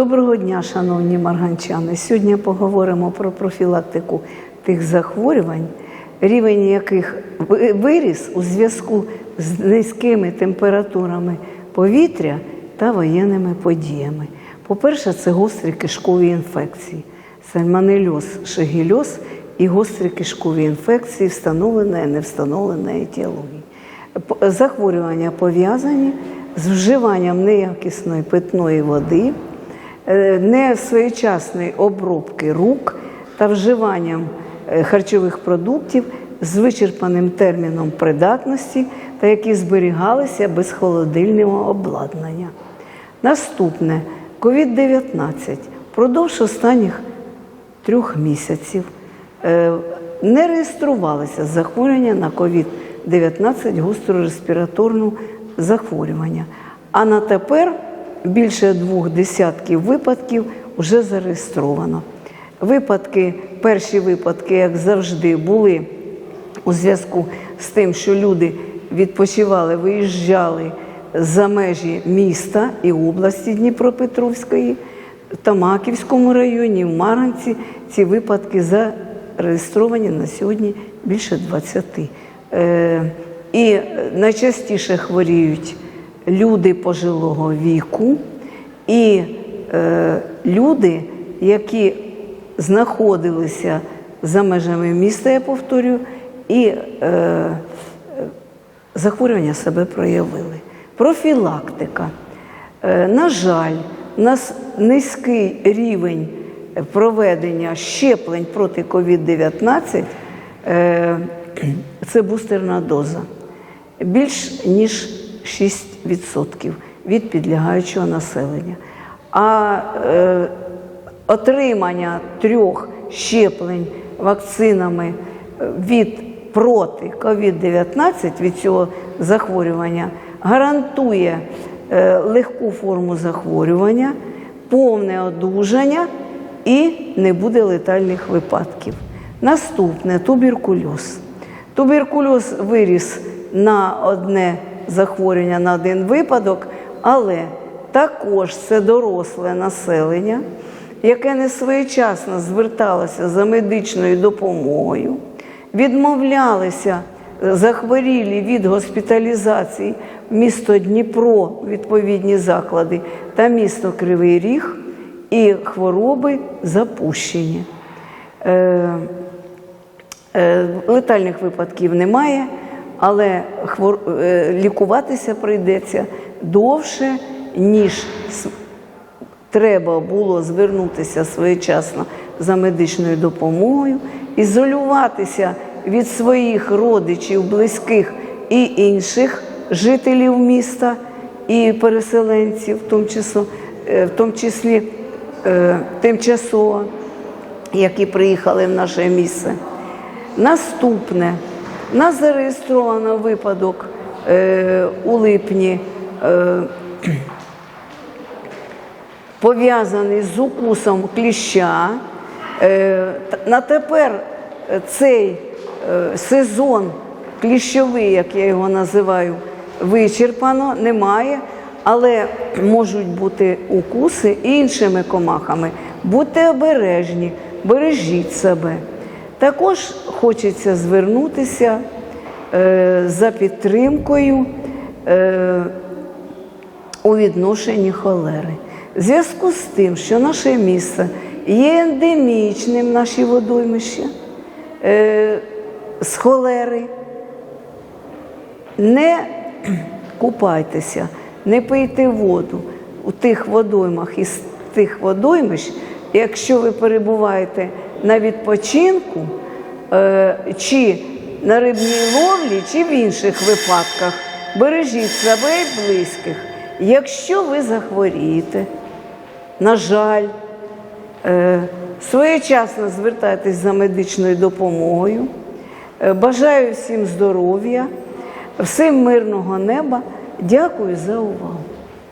Доброго дня, шановні марганчани. Сьогодні поговоримо про профілактику тих захворювань, рівень яких виріс у зв'язку з низькими температурами повітря та воєнними подіями. По-перше, це гострі кишкові інфекції, сальмонельоз, шегільоз і гострі кишкові інфекції, встановленої, не встановленої етіології. Захворювання пов'язані з вживанням неякісної питної води, несвоєчасної обробки рук та вживанням е, харчових продуктів з вичерпаним терміном придатності та які зберігалися без холодильного обладнання. Наступне COVID-19 впродовж останніх трьох місяців е, не реєструвалися захворювання на COVID-19 гострореспіраторну захворювання. А на тепер більше двох десятків випадків вже зареєстровано. Випадки, перші випадки, як завжди, були у зв'язку з тим, що люди відпочивали, виїжджали за межі міста і області Дніпропетровської, в Тамаківському районі, в Маранці ці випадки зареєстровані на сьогодні більше 20. Е, І найчастіше хворіють люди пожилого віку і е, люди, які знаходилися за межами міста, я повторюю, і е, захворювання себе проявили. Профілактика. Е, На жаль, у нас низький рівень проведення щеплень проти COVID-19 е, це бустерна доза. Більш ніж 6% від підлягаючого населення. А е, отримання трьох щеплень вакцинами від проти COVID-19 від цього захворювання гарантує е, легку форму захворювання, повне одужання і не буде летальних випадків. Наступне туберкульоз. Туберкульоз виріс на одне захворювання на один випадок, але також це доросле населення, яке не своєчасно зверталося за медичною допомогою, відмовлялися захворілі від госпіталізації місто Дніпро, відповідні заклади, та місто Кривий Ріг, і хвороби запущені. Е, Е, Летальних випадків немає, але е, лікуватися прийдеться довше, ніж треба було звернутися своєчасно за медичною допомогою, ізолюватися від своїх родичів, близьких і інших жителів міста і переселенців, в тому числі, в тому числі е, тимчасово, які приїхали в наше місце. Наступне. У нас зареєстровано випадок е, у липні, е, пов'язаний з укусом кліща. Е, на тепер цей е, сезон кліщовий, як я його називаю, вичерпано, немає, але можуть бути укуси іншими комахами. Будьте обережні, бережіть себе. Також хочеться звернутися е, за підтримкою е, у відношенні холери. В зв'язку з тим, що наше місце є ендемічним, наші водоймища е, з холери, не купайтеся, не пийте воду у тих водоймах із тих водоймищ, якщо ви перебуваєте на відпочинку, е, чи на рибній ловлі, чи в інших випадках. Бережіть себе і близьких. Якщо ви захворієте, на жаль, е, своєчасно звертайтесь за медичною допомогою. Е, Бажаю всім здоров'я, всім мирного неба. Дякую за увагу.